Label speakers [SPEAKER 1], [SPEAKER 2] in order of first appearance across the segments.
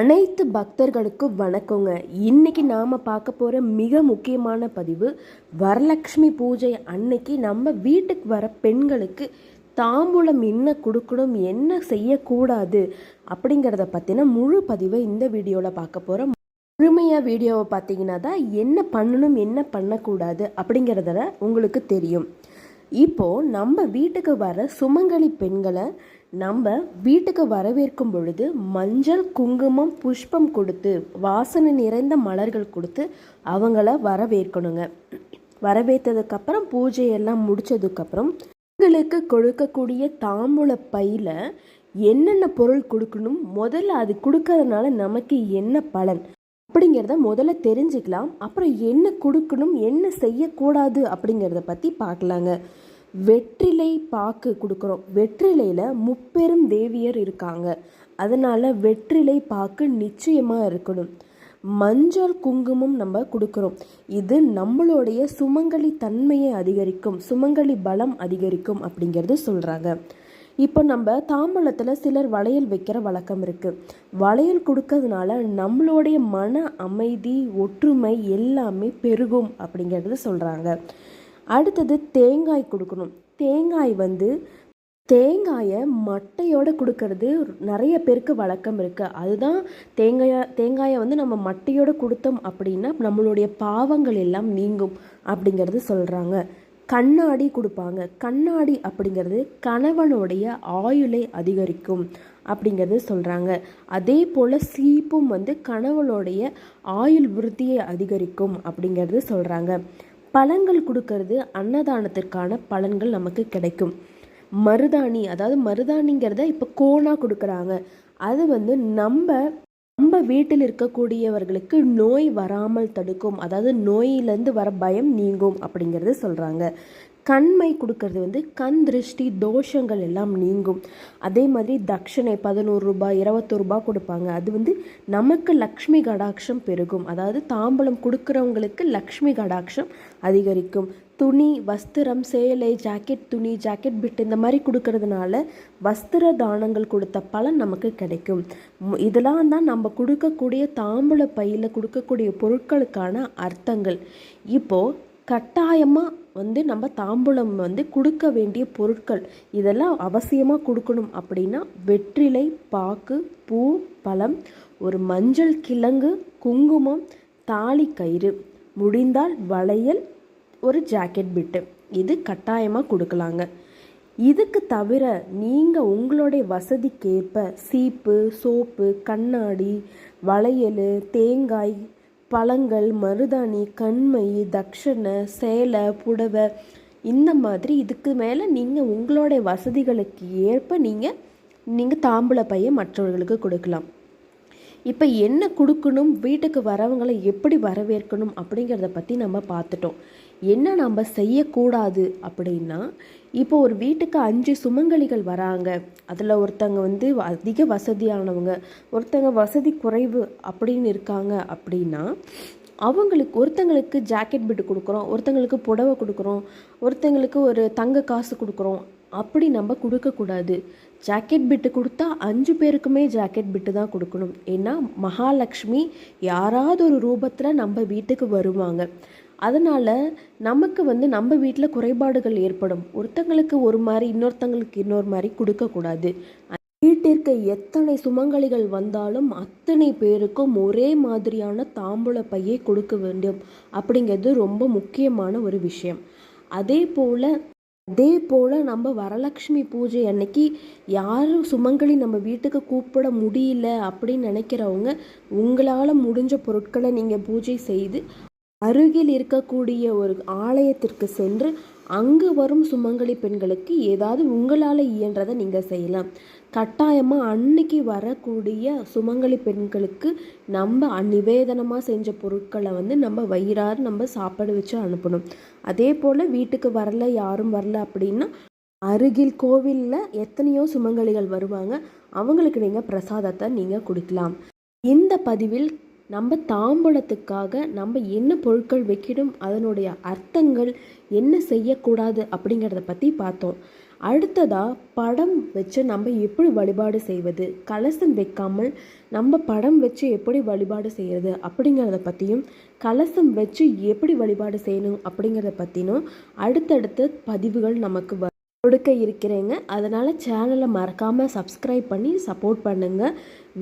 [SPEAKER 1] அனைத்து பக்தர்களுக்கும் வணக்கங்க. இன்னைக்கு நாம் பார்க்க போகிற மிக முக்கியமான பதிவு வரலக்ஷ்மி பூஜை. அன்னைக்கு நம்ம வீட்டுக்கு வர பெண்களுக்கு தாம்பூலம் என்ன கொடுக்கணும் என்ன செய்யக்கூடாது அப்படிங்கிறத பற்றின முழு பதிவை இந்த வீடியோவில் பார்க்க போகிறோம் முழுமையாக வீடியோவை பார்த்தீங்கன்னா தான் என்ன பண்ணணும் என்ன பண்ணக்கூடாது அப்படிங்கிறத உங்களுக்கு தெரியும். இப்போது நம்ம வீட்டுக்கு வர சுமங்கலி பெண்களை நம்ம வீட்டுக்கு வரவேற்கும் பொழுது மஞ்சள் குங்குமம் புஷ்பம் கொடுத்து வாசனை நிறைந்த மலர்கள் கொடுத்து அவங்கள வரவேற்கணுங்க. வரவேற்றதுக்கப்புறம் பூஜையெல்லாம் முடிச்சதுக்கப்புறம் பெண்களுக்கு கொடுக்கக்கூடிய தாம்பூல பையில் என்னென்ன பொருள் கொடுக்கணும்? முதல்ல அது கொடுக்கறதுனால நமக்கு என்ன பலன்? அப்படிங்கிறத முதல்ல தெரிஞ்சுக்கலாம். அப்புறம் என்ன கொடுக்கணும்? என்ன செய்யக்கூடாது? அப்படிங்கிறத பற்றி பார்க்கலாங்க. வெற்றிலை பாக்கு கொடுக்குறோம். வெற்றிலையில் முப்பெரும் தேவியர் இருக்காங்க. அதனால் வெற்றிலை பாக்கு நிச்சயமாக இருக்கணும். மஞ்சள் குங்குமம் நம்ம கொடுக்குறோம். இது நம்மளுடைய சுமங்கலி தன்மையை அதிகரிக்கும் சுமங்கலி பலம் அதிகரிக்கும் அப்படிங்கிறது சொல்கிறாங்க இப்போ நம்ம தாம்பழத்தில் சிலர் வளையல் வைக்கிற வழக்கம் இருக்குது வளையல் கொடுக்கறதுனால நம்மளுடைய மன அமைதி ஒற்றுமை எல்லாமே பெருகும் அப்படிங்கிறது சொல்கிறாங்க அடுத்தது தேங்காய் கொடுக்கணும். தேங்காய் வந்து தேங்காயை மட்டையோடு கொடுக்கறது நிறைய பேருக்கு வழக்கம் இருக்குது அதுதான் தேங்காயை தேங்காயை வந்து நம்ம மட்டையோடு கொடுத்தோம் அப்படின்னா நம்மளுடைய பாவங்கள் எல்லாம் நீங்கும் அப்படிங்கிறது சொல்கிறாங்க கண்ணாடி கொடுப்பாங்க. கண்ணாடி அப்படிங்கிறது கணவனுடைய ஆயுளை அதிகரிக்கும் அப்படிங்கிறது சொல்கிறாங்க அதே போல் சீப்பும் வந்து கணவனுடைய ஆயுள் விருத்தியை அதிகரிக்கும் அப்படிங்கிறது சொல்கிறாங்க பழங்கள் கொடுக்கறது அன்னதானத்திற்கான பலன்கள் நமக்கு கிடைக்கும். மருதாணி அதாவது மருதாணிங்கிறத இப்போ கோணாக கொடுக்குறாங்க. அது வந்து நம்ம நம்ம வீட்டில் இருக்கக்கூடியவர்களுக்கு நோய் வராமல் தடுக்கும். அதாவது நோயிலேருந்து வர பயம் நீங்கும் அப்படிங்கிறது சொல்கிறாங்க கண்மை கொடுக்கறது வந்து கண் திருஷ்டி தோஷங்கள் எல்லாம் நீங்கும். அதே மாதிரி தட்சணை பதினோரு ரூபாய் இருபத்தோரு ரூபாய் கொடுப்பாங்க. அது வந்து நமக்கு லக்ஷ்மி கடாட்சம் பெருகும். அதாவது தாம்பலம் கொடுக்குறவங்களுக்கு லக்ஷ்மி கடாட்சம் அதிகரிக்கும். துணி வஸ்திரம் சேலை ஜாக்கெட் துணி ஜாக்கெட் பிட் இந்த மாதிரி கொடுக்கறதுனால வஸ்திர தானங்கள் கொடுத்த பலன் நமக்கு கிடைக்கும். இதெல்லாம் தான் நம்ம கொடுக்கக்கூடிய தாம்பூல பையில் கொடுக்கக்கூடிய பொருட்களுக்கான அர்த்தங்கள். இப்போது கட்டாயமாக வந்து நம்ம தாம்பூலம் வந்து கொடுக்க வேண்டிய பொருட்கள் இதெல்லாம் அவசியமாக கொடுக்கணும் அப்படின்னா வெற்றிலை பாக்கு பூ பழம் ஒரு மஞ்சள் கிழங்கு குங்குமம் தாலி கயிறு முடிந்தால் வளையல் ஒரு ஜாக்கெட் பிட்டு இது கட்டாயமாக கொடுக்கலாங்க. இதுக்கு தவிர நீங்கள் உங்களுடைய வசதிக்கேற்ப சீப்பு சோப்பு கண்ணாடி வளையல் தேங்காய் பழங்கள் மருதாணி கண்மை தக்ஷணை சேலை புடவை இந்த மாதிரி இதுக்கு மேலே நீங்கள் உங்களுடைய வசதிகளுக்கு ஏற்ப நீங்கள் நீங்கள் தாம்பூல பையை மற்றவர்களுக்கு கொடுக்கலாம். இப்போ என்ன கொடுக்கணும்? வீட்டுக்கு வரவங்களை எப்படி வரவேற்கணும்? அப்படிங்கிறத பற்றி நம்ம பார்த்துட்டோம். என்ன நம்ம செய்யக்கூடாது அப்படின்னா இப்போ ஒரு வீட்டுக்கு அஞ்சு சுமங்கலிகள் வராங்க. அதில் ஒருத்தங்க வந்து அதிக வசதியானவங்க ஒருத்தங்க வசதி குறைவு அப்படின்னு இருக்காங்க அப்படின்னா அவங்களுக்கு ஒருத்தங்களுக்கு ஜாக்கெட் பிட்டு கொடுக்குறோம் ஒருத்தங்களுக்கு புடவை கொடுக்குறோம் ஒருத்தங்களுக்கு ஒரு தங்க காசு கொடுக்குறோம். அப்படி நம்ம கொடுக்கக்கூடாது ஜாக்கெட் பிட்டு கொடுத்தா அஞ்சு பேருக்குமே ஜாக்கெட் பிட்டு தான் கொடுக்கணும். ஏன்னா மகாலட்சுமி யாராவது ஒரு ரூபத்தில் நம்ம வீட்டுக்கு வருவாங்க. அதனால் நமக்கு வந்து நம்ம வீட்டில் குறைபாடுகள் ஏற்படும். ஒருத்தங்களுக்கு ஒரு மாதிரி இன்னொருத்தங்களுக்கு இன்னொரு மாதிரி கொடுக்கக்கூடாது வீட்டிற்கு எத்தனை சுமங்கலிகள் வந்தாலும் அத்தனை பேருக்கும் ஒரே மாதிரியான தாம்பூல பையை கொடுக்க வேண்டும். அப்படிங்கிறது ரொம்ப முக்கியமான ஒரு விஷயம். அதே போல் அதே போல் நம்ம வரலட்சுமி பூஜை அன்னைக்கு யாரும் சுமங்கலி நம்ம வீட்டுக்கு கூப்பிட முடியல அப்படின்னு நினைக்கிறவங்க உங்களால் முடிஞ்ச பொருட்களை நீங்கள் பூஜை செய்து அருகில் இருக்கக்கூடிய ஒரு ஆலயத்திற்கு சென்று அங்கு வரும் சுமங்கலி பெண்களுக்கு ஏதாவது உங்களால் இயன்றதை நீங்கள் செய்யலாம். கட்டாயமாக அன்னைக்கு வரக்கூடிய சுமங்கலி பெண்களுக்கு நம்ம நிவேதனமாக செஞ்ச பொருட்களை வந்து நம்ம வயிறாறு நம்ம சாப்பாடு வச்சு அனுப்பணும். அதே போல் வீட்டுக்கு வரல யாரும் வரல அப்படின்னா அருகில் கோவிலில் எத்தனையோ சுமங்கலிகள் வருவாங்க. அவங்களுக்கு நீங்கள் பிரசாதத்தை நீங்கள் கொடுக்கலாம். இந்த பதிவில் நம்ம தாம்பூலத்துக்காக நம்ம என்ன பொருட்கள் வைக்கணும் அதனுடைய அர்த்தங்கள் என்ன செய்யக்கூடாது அப்படிங்கிறத பற்றி பார்த்தோம். அடுத்ததாக படம் வச்சு நம்ம எப்படி வழிபாடு செய்வது? கலசம் வைக்காமல் நம்ம படம் வச்சு எப்படி வழிபாடு செய்கிறது அப்படிங்கிறத பற்றியும் கலசம் வச்சு எப்படி வழிபாடு செய்யணும்? அப்படிங்கிறத பற்றினும் அடுத்தடுத்த பதிவுகள் நமக்கு வ கொடுக்க இருக்கிறேங்க. அதனால் சேனலை மறக்காமல் சப்ஸ்கிரைப் பண்ணி சப்போர்ட் பண்ணுங்கள்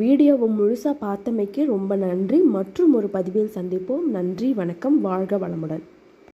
[SPEAKER 1] வீடியோவை முழுசாக பார்த்தமைக்கு ரொம்ப நன்றி. மற்றும் ஒரு பதிவில் சந்திப்போம். நன்றி வணக்கம். வாழ்க வளமுடன்.